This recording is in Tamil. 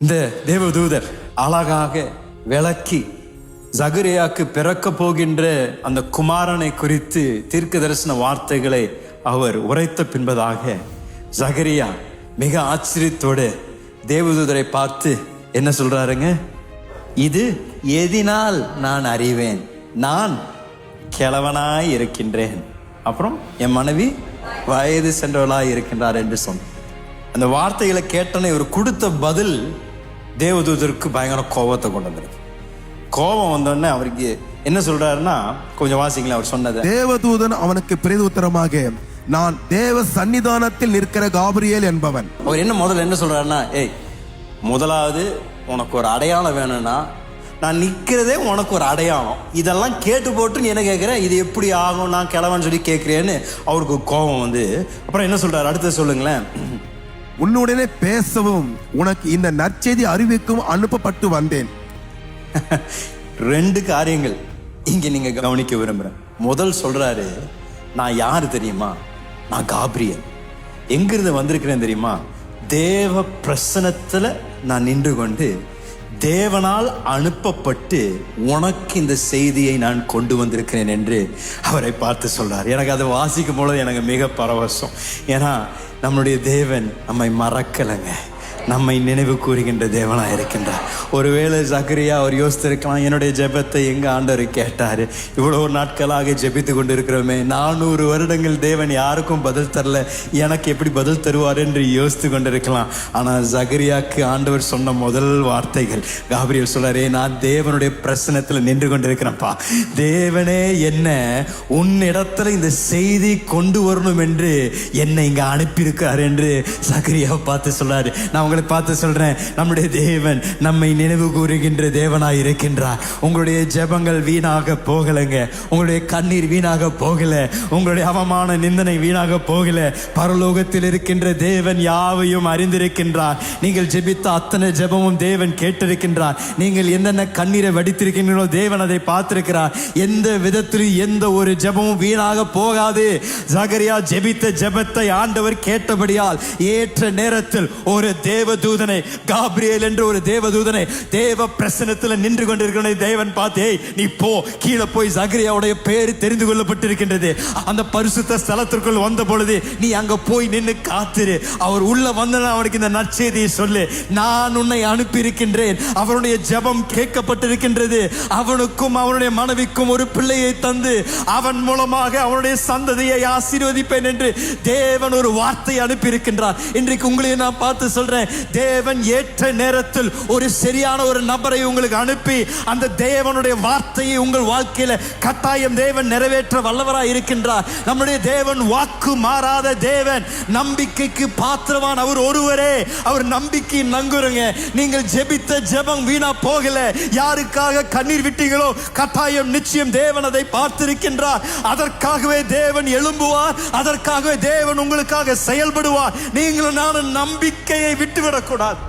இந்த தேவதூதர் அழகாக விளக்கி ஜகரியாக்கு பிறக்க போகின்ற அந்த குமாரனை குறித்து தீர்க்க தரிசன வார்த்தைகளை அவர் உரைத்த பின்பதாக ஜகரியா மிக ஆச்சரியத்தோடு தேவதூதரை பார்த்து என்ன சொல்றாருங்க? இது எதினால் நான் அறிவேன். நான் கிழவனாய் இருக்கின்றேன். அப்புறம் என் மனைவி வயது சென்றவளாய் இருக்கின்றார் என்று சொன்ன அந்த வார்த்தைகளை கேட்டோன்னே இவர் கொடுத்த பதில் தேவதூதருக்கு பயங்கர கோபத்தை கொண்டு வந்திருக்கு. கோபம் வந்தோடனே அவருக்கு என்ன சொல்றாருன்னா கொஞ்சம் வாசிங்களேன் அவர் சொன்னதை. தேவதூதன் அவனுக்கு பிரதியுத்தரமாக நான் தேவ சன்னிதானத்தில் நிற்கிற காபிரியேல் என்பவன். அவர் என்ன முதல்ல என்ன சொல்றாருன்னா ஏய் முதலாவது உனக்கு ஒரு அடையாளம் வேணும்னா நான் நிற்கிறதே உனக்கு ஒரு அடையாளம். இதெல்லாம் கேட்டு போட்டு நீ என்ன கேட்குற? இது எப்படி ஆகும்? நான் கிளவன்னு சொல்லி கேட்குறேன்னு அவருக்கு கோபம் வந்து அப்புறம் என்ன சொல்றாரு? அடுத்து சொல்லுங்களேன். உன்னுடனே பேசவும் உனக்கு இந்த நற்செய்தி அறிவிக்கும் அனுப்பப்பட்டு வந்தேன். ரெண்டு காரியங்கள் இங்க நீங்க கவனிக்க விரும்புறேன். முதல் சொல்றாரு நான் யாரு தெரியுமா? நான் காப்ரியல் எங்கிருந்து வந்திருக்கிறேன் தெரியுமா? தேவ பிரசனத்துல நான் நின்று கொண்டு தேவனால் அனுப்பப்பட்டு உனக்கு இந்த செய்தியை நான் கொண்டு வந்திருக்கிறேன் என்று அவரை பார்த்து சொல்றார். எனக்கு அதை வாசிக்கும் பொழுது எனக்கு மிக பரவசம். ஏன்னா நம்மளுடைய தேவன் நம்மை மறக்கலைங்க. நம்மை நினைவு கூறுகின்ற தேவனாக இருக்கின்றார். ஒருவேளை சக்கரியா அவர் யோசித்திருக்கலாம் என்னுடைய ஜெபத்தை எங்கே ஆண்டவர் கேட்டார்? இவ்வளோ நாட்களாக ஜெபித்து கொண்டு இருக்கிறோமே நானூறு வருடங்கள் தேவன் யாருக்கும் பதில் தரல. எனக்கு எப்படி பதில் தருவார் என்று யோசித்து கொண்டிருக்கலாம். ஆனால் சகரியாக்கு ஆண்டவர் சொன்ன முதல் வார்த்தைகள் காபிரியல் சொல்கிறாரே நான் தேவனுடைய பிரச்சனத்தில் நின்று கொண்டிருக்கிறேன்ப்பா. தேவனே என்ன உன்னிடத்தில் இந்த செய்தி கொண்டு வரணும் என்று என்னை இங்கே அனுப்பியிருக்கிறார் என்று சகரியாவை பார்த்து சொல்றாரு. நான் உங்களை பார்த்து சொல்றேன் நம்முடைய தேவன் நம்மை நினைவு கூறுகின்ற தேவனாய் இருக்கின்றார். உங்களுடைய ஜெபங்கள் வீணாக போகலைங்க. உங்களுடைய கண்ணீர் வீணாக போகல. உங்களுடைய அவமான நிந்தனை வீணாக போகல. பரலோகத்தில் இருக்கின்ற தேவன் யாவையும் அறிந்திருக்கின்றார். நீங்கள் ஜெபித்த அத்தனை ஜெபமும் தேவன் கேட்டிருக்கின்றார். நீங்கள் என்னென்ன கண்ணீரை வடித்திருக்கின்றோ தேவன் அதை பார்த்திருக்கிறார். எந்த விதத்திலும் எந்த ஒரு ஜெபமும் வீணாக போகாது. ஜகரியா ஜெபித்த ஜெபத்தை ஆண்டவர் கேட்டபடியால் ஏற்ற நேரத்தில் ஒரு தேவதூதனை காப்ரியல் என்று ஒரு தேவதூதனை தேவ பிரசனத்தில் நின்று கொண்டிருக்கிற தேவன் பார்த்து நீ போ கீழே போய் சகரியாவுடைய பேர் தெரிந்து கொள்ளப்பட்டிருக்கின்றது. அந்த பரிசுத்த ஸ்தலத்திற்குள் வந்த பொழுது நீ அங்கே போய் நின்று காத்திரு. அவர் உள்ள வந்த அவனுக்கு இந்த நற்செய்தியை சொல்லு. நான் உன்னை அனுப்பி இருக்கின்றேன் அவனுடைய ஜெபம் கேட்கப்பட்டிருக்கின்றது. அவனுக்கும் அவனுடைய மனைவிக்கும் ஒரு பிள்ளையை தந்து அவன் மூலமாக அவனுடைய சந்ததியை ஆசீர்வதிப்பேன் என்று தேவன் ஒரு வார்த்தை அனுப்பி இருக்கின்றார் இன்றைக்கு உங்களையும் நான் பார்த்து சொல்றேன். தேவன் ஏற்ற நேரத்தில் ஒரு சரியான ஒரு நபரை உங்களுக்கு அனுப்பி அந்த தேவனுடைய வார்த்தையை உங்கள் வாழ்க்கையில் கட்டாயம் தேவன் நிறைவேற்ற வல்லவராக இருக்கின்றார். நம்முடைய தேவன் வாக்கு மாறாத தேவன். நம்பிக்கைக்கு பாத்திரவான் அவர் ஒருவரே. அவர் நம்பிக்கை நங்குருங்க. நீங்கள் ஜெபித்த ஜெபம் வீணா போகல. யாருக்காக கண்ணீர் விட்டீங்களோ கட்டாயம் நிச்சயம் தேவன் அதை பார்த்திருக்கின்றார். அதற்காகவே தேவன் எழும்புவார். அதற்காகவே தேவன் உங்களுக்காக செயல்படுவார். நீங்களும் நானும் நம்பிக்கையை விட்டு கைவிடக்கூடாது